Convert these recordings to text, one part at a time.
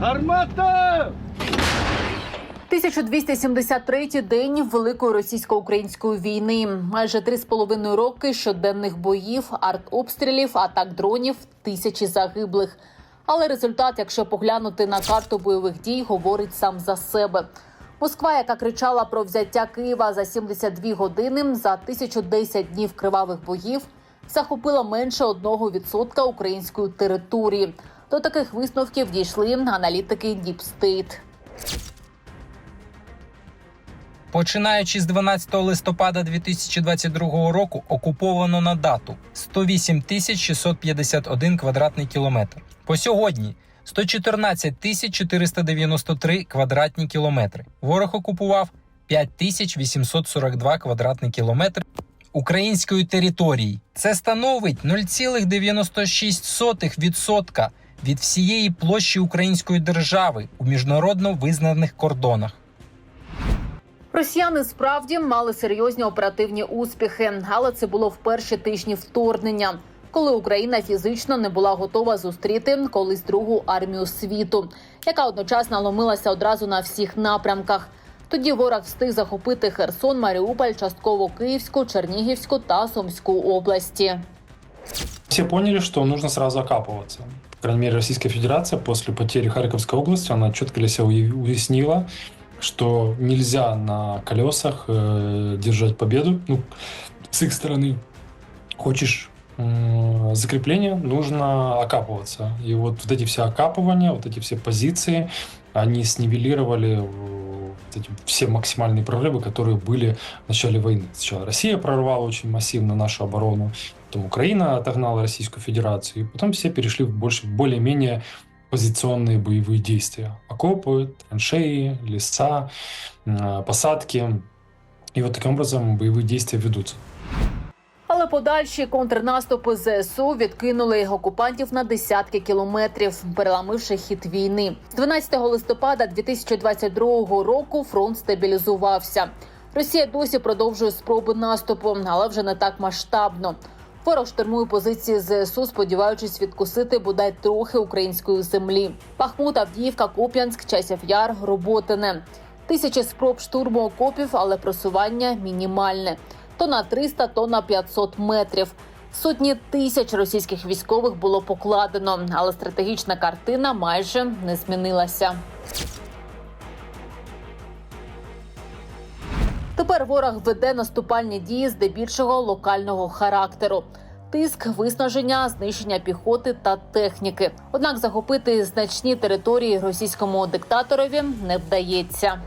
Гармата! 1273-й день великої російсько-української війни. Майже три з половиною роки щоденних боїв, артобстрілів, атак дронів, тисячі загиблих. Але результат, якщо поглянути на карту бойових дій, говорить сам за себе. Москва, яка кричала про взяття Києва за 72 години за 1010 днів кривавих боїв, захопила менше 1% української території. До таких висновків дійшли аналітики State. Починаючи з 12 листопада 2022 року, окуповано на дату 108 тисяч 651 квадратний кілометр. По сьогодні 114 тисяч 493 квадратні кілометри. Ворог окупував 5 тисяч 842 квадратні кілометри української території. Це становить 0,96% від всієї площі української держави у міжнародно визнаних кордонах. Росіяни справді мали серйозні оперативні успіхи, але це було в перші тижні вторгнення, коли Україна фізично не була готова зустріти колись другу армію світу, яка одночасно ломилася одразу на всіх напрямках. Тоді ворог встиг захопити Херсон, Маріуполь, частково Київську, Чернігівську та Сумську області. Все поняли, что нужно сразу окапываться. Крайней мере, Российская Федерация после потери Харьковской области, она четко для себя уя- уяснила, что нельзя на колесах э, держать победу. Ну, с их стороны, хочешь м, закрепления, нужно окапываться. И вот, вот эти все окапывания, вот эти все позиции, они снивелировали э, эти все максимальные прорывы, которые были в начале войны. Сначала Россия прорвала очень массивно нашу оборону, потом Украина отогнала Российскую Федерацию, и потом все перешли в больше, более-менее позиционные боевые действия. Окопы, траншеи, леса, э, посадки. И вот таким образом боевые действия ведутся. Але подальші контрнаступи ЗСУ відкинули окупантів на десятки кілометрів, переламивши хід війни. З 12 листопада 2022 року фронт стабілізувався. Росія досі продовжує спроби наступу, але вже не так масштабно. Ворог штурмує позиції ЗСУ, сподіваючись відкусити бодай трохи української землі. Бахмут, Авдіївка, Куп'янськ, Часів Яр, Роботине. Тисячі спроб штурму окопів, але просування мінімальне то на 300, то на 500 метрів. Сотні тисяч російських військових було покладено, але стратегічна картина майже не змінилася. Тепер ворог веде наступальні дії здебільшого локального характеру. Тиск, виснаження, знищення піхоти та техніки. Однак захопити значні території російському диктаторові не вдається.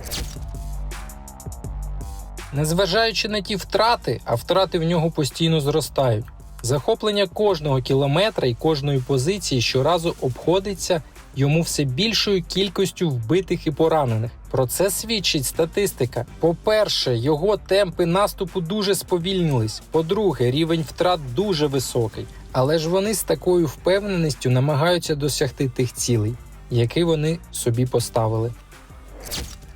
Незважаючи на ті втрати, а втрати в нього постійно зростають. Захоплення кожного кілометра і кожної позиції щоразу обходиться йому все більшою кількістю вбитих і поранених. Про це свідчить статистика. По-перше, його темпи наступу дуже сповільнились. По-друге, рівень втрат дуже високий. Але ж вони з такою впевненістю намагаються досягти тих цілей, які вони собі поставили.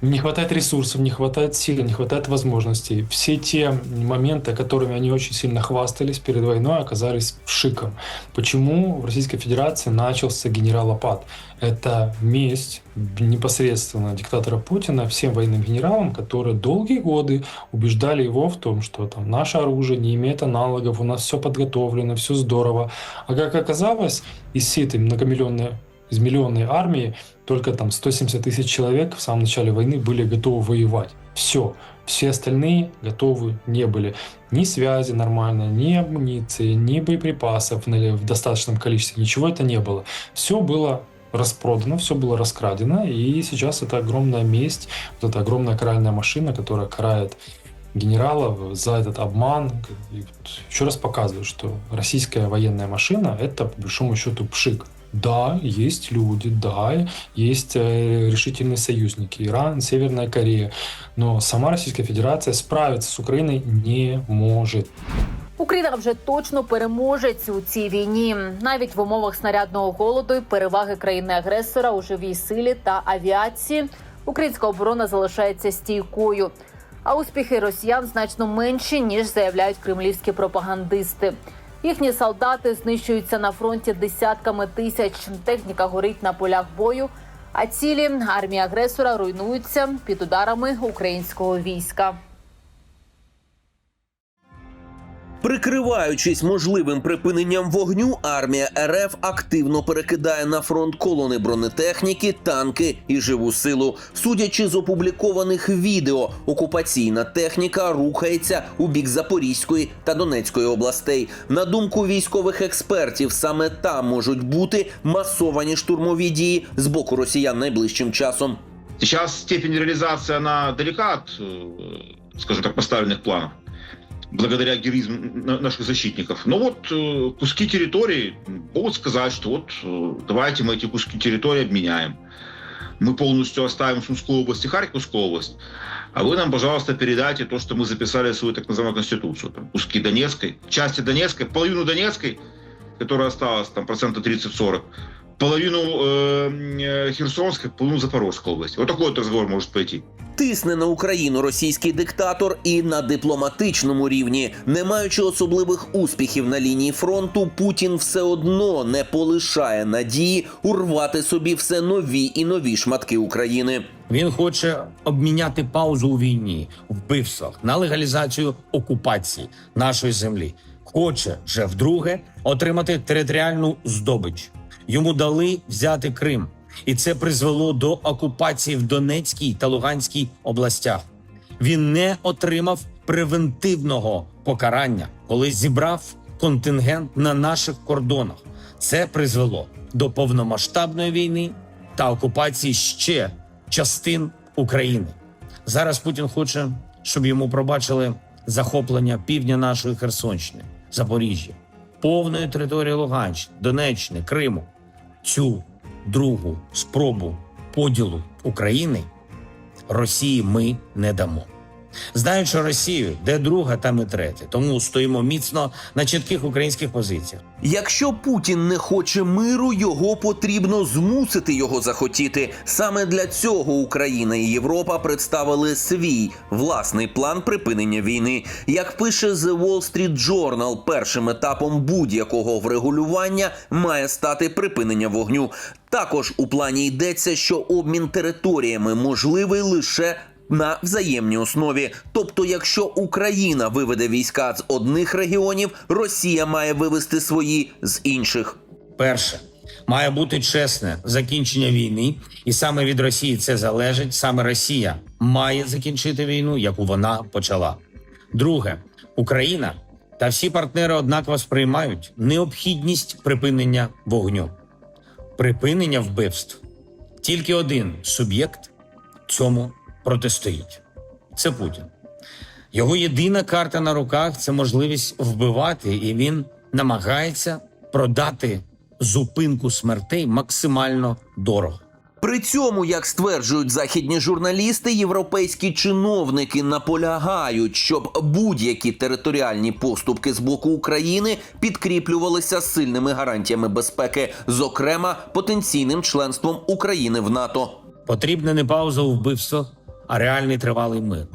Не хватает ресурсов, не хватает сил, не хватает возможностей. Все те моменты, которыми они очень сильно хвастались перед войной, оказались шиком. Почему в Российской Федерации начался генералопад? Это месть непосредственно диктатора Путина всем военным генералам, которые долгие годы убеждали его в том, что там наше оружие не имеет аналогов, у нас все подготовлено, все здорово. А как оказалось, из всей этой многомиллионной из миллионной армии только там 170 тысяч человек в самом начале войны были готовы воевать. Все. Все остальные готовы не были. Ни связи нормально, ни амуниции, ни боеприпасов в достаточном количестве. Ничего это не было. Все было распродано, все было раскрадено, и сейчас это огромная месть, вот эта огромная каральная машина, которая карает генералов за этот обман. И еще раз показывает, что российская военная машина – это, по большому счету, пшик. Да, есть люди, да, есть э, решительные союзники, Иран, Северная Корея, но сама Российская Федерация справиться с Украиной не может. Україна вже точно переможець у цій війні, навіть в умовах снарядного голоду і переваги країни-агресора у живій силі та авіації. Українська оборона залишається стійкою. А успіхи росіян значно менші ніж заявляють кремлівські пропагандисти. Їхні солдати знищуються на фронті десятками тисяч. Техніка горить на полях бою. А цілі армії агресора руйнуються під ударами українського війська. Прикриваючись можливим припиненням вогню, армія РФ активно перекидає на фронт колони бронетехніки, танки і живу силу. Судячи з опублікованих відео, окупаційна техніка рухається у бік Запорізької та Донецької областей. На думку військових експертів, саме там можуть бути масовані штурмові дії з боку росіян найближчим часом. Сейчас степень реализации, она далека от, э, скажем так, поставленных планов, благодаря героизму на- наших защитников. Но вот э, куски территории могут сказать, что вот э, давайте мы эти куски территории обменяем. Мы полностью оставим Сумскую область и Харьковскую область, а вы нам, пожалуйста, передайте то, что мы записали в свою так называемую конституцию. Там, куски Донецкой, части Донецкой, половину Донецкой, которая осталась, там, процента 30-40, половину э, э, Херсонской, половину Запорожской области. Вот такой вот разговор может пойти. Тисне на Україну російський диктатор і на дипломатичному рівні, не маючи особливих успіхів на лінії фронту, Путін все одно не полишає надії урвати собі все нові і нові шматки України. Він хоче обміняти паузу у війні, вбивствах на легалізацію окупації нашої землі. Хоче вже вдруге отримати територіальну здобич. Йому дали взяти Крим, і це призвело до окупації в Донецькій та Луганській областях. Він не отримав превентивного покарання, коли зібрав контингент на наших кордонах. Це призвело до повномасштабної війни та окупації ще частин України. Зараз Путін хоче, щоб йому пробачили захоплення півдня нашої Херсонщини, Запоріжжя, повної території Луганщини, Донеччини, Криму. Цю другу спробу поділу України Росії ми не дамо. Знаючи Росію, де друга, там і третя. Тому стоїмо міцно на чітких українських позиціях. Якщо Путін не хоче миру, його потрібно змусити його захотіти. Саме для цього Україна і Європа представили свій власний план припинення війни. Як пише The Wall Street Journal, першим етапом будь-якого врегулювання має стати припинення вогню. Також у плані йдеться, що обмін територіями можливий лише на взаємній основі. Тобто, якщо Україна виведе війська з одних регіонів, Росія має вивести свої з інших. Перше має бути чесне закінчення війни, і саме від Росії це залежить. Саме Росія має закінчити війну, яку вона почала. Друге, Україна та всі партнери однаково сприймають необхідність припинення вогню, припинення вбивств. Тільки один суб'єкт цьому протистоїть. Це Путін. Його єдина карта на руках це можливість вбивати, і він намагається продати зупинку смертей максимально дорого. При цьому, як стверджують західні журналісти, європейські чиновники наполягають, щоб будь-які територіальні поступки з боку України підкріплювалися сильними гарантіями безпеки, зокрема потенційним членством України в НАТО. Потрібна не пауза у вбивствах, а реальний тривалий мир.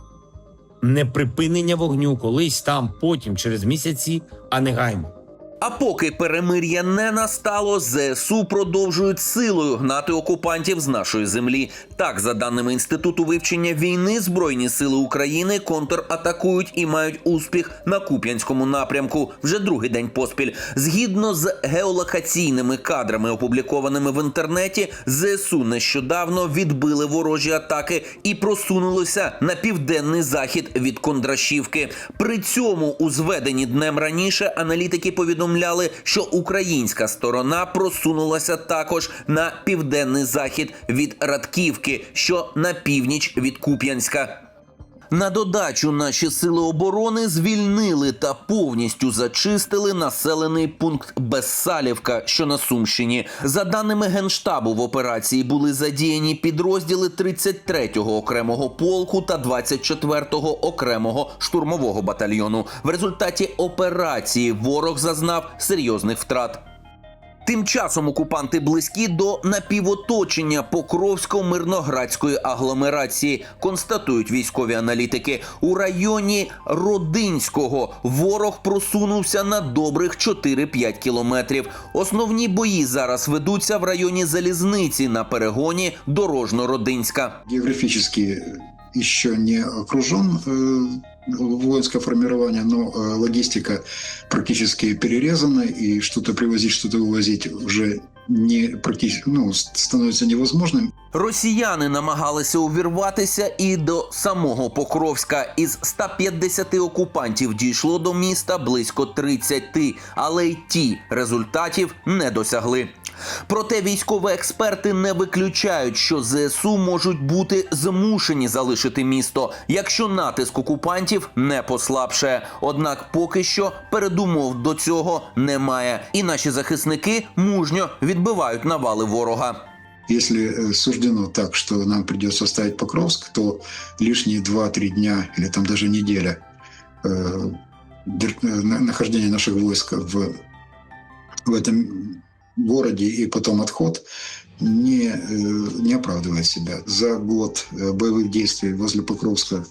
Не припинення вогню колись там, потім, через місяці, а негайно. А поки перемир'я не настало, ЗСУ продовжують силою гнати окупантів з нашої землі. Так, за даними інституту вивчення війни, збройні сили України контратакують і мають успіх на Куп'янському напрямку вже другий день поспіль. Згідно з геолокаційними кадрами, опублікованими в інтернеті, ЗСУ нещодавно відбили ворожі атаки і просунулися на південний захід від Кондрашівки. При цьому у зведенні днем раніше аналітики повідомляли, що українська сторона просунулася також на південний захід від Радківки, що на північ від Куп'янська. На додачу наші сили оборони звільнили та повністю зачистили населений пункт Безсалівка, що на Сумщині. За даними генштабу, в операції були задіяні підрозділи 33-го окремого полку та 24-го окремого штурмового батальйону. В результаті операції ворог зазнав серйозних втрат. Тим часом окупанти близькі до напівоточення Покровсько-мирноградської агломерації, констатують військові аналітики. У районі Родинського ворог просунувся на добрих 4-5 кілометрів. Основні бої зараз ведуться в районі залізниці на перегоні Дорожно-Родинська. географически еще не окружен э, воинское формирование, но э, логистика практически перерезана, и что-то привозить, что-то вывозить уже не практически, ну, с- становится невозможным. Росіяни намагалися увірватися і до самого Покровська. Із 150 окупантів дійшло до міста близько 30, але й ті результатів не досягли. Проте військові експерти не виключають, що ЗСУ можуть бути змушені залишити місто, якщо натиск окупантів не послабшає. Однак поки що передумов до цього немає, і наші захисники мужньо відбивають навали ворога. Если э, суждено так, что нам придется оставить Покровск, то лишние 2-3 дня или там даже неделя э, дер- э, на- нахождения наших войск в, в этом городе и потом отход не, э, не оправдывает себя. За год э, боевых действий возле Покровска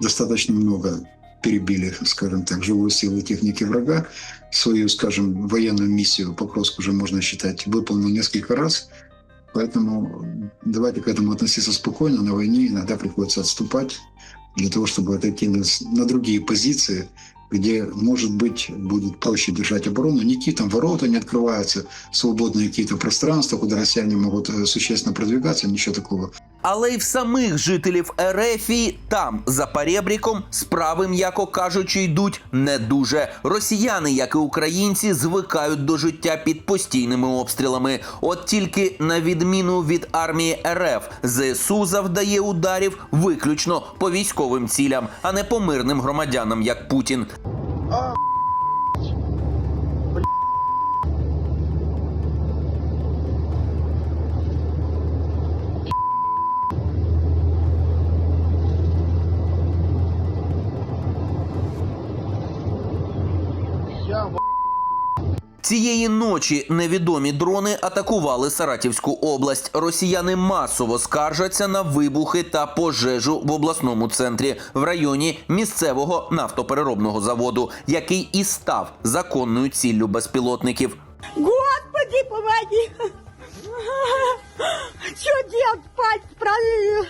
достаточно много перебили, скажем так, живую силу техники врага. Свою, скажем, военную миссию Покровск уже можно считать выполнил несколько раз. Поэтому давайте к этому относиться спокойно. На войне иногда приходится отступать для того, чтобы отойти на, на другие позиции, где, может быть, будет проще держать оборону. Никакие там ворота не открываются, свободные какие-то пространства, куда россияне могут э, существенно продвигаться, ничего такого Але й в самих жителів Ерефії там, за перебріком, справи, м'яко кажучи, йдуть не дуже. Росіяни, як і українці, звикають до життя під постійними обстрілами. От тільки на відміну від армії РФ, ЗСУ завдає ударів виключно по військовим цілям, а не по мирним громадянам, як Путін. Цієї ночі невідомі дрони атакували Саратівську область. Росіяни масово скаржаться на вибухи та пожежу в обласному центрі в районі місцевого нафтопереробного заводу, який і став законною ціллю безпілотників. Господи, помоги! Что делать, спать, правильно?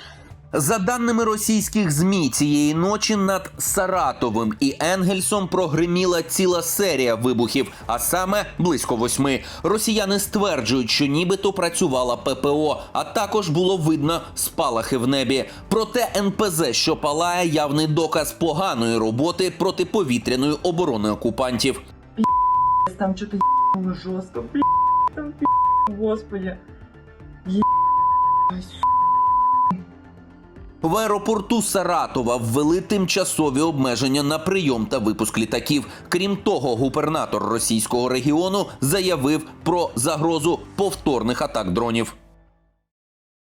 За даними російських змі, цієї ночі над Саратовим і Енгельсом прогриміла ціла серія вибухів, а саме близько восьми. Росіяни стверджують, що нібито працювала ППО, а також було видно спалахи в небі. Проте НПЗ, що палає, явний доказ поганої роботи протиповітряної оборони окупантів. Там ебануло жестко. Там господи. В аеропорту Саратова ввели тимчасові обмеження на прийом та випуск літаків. Крім того, губернатор російського регіону заявив про загрозу повторних атак дронів.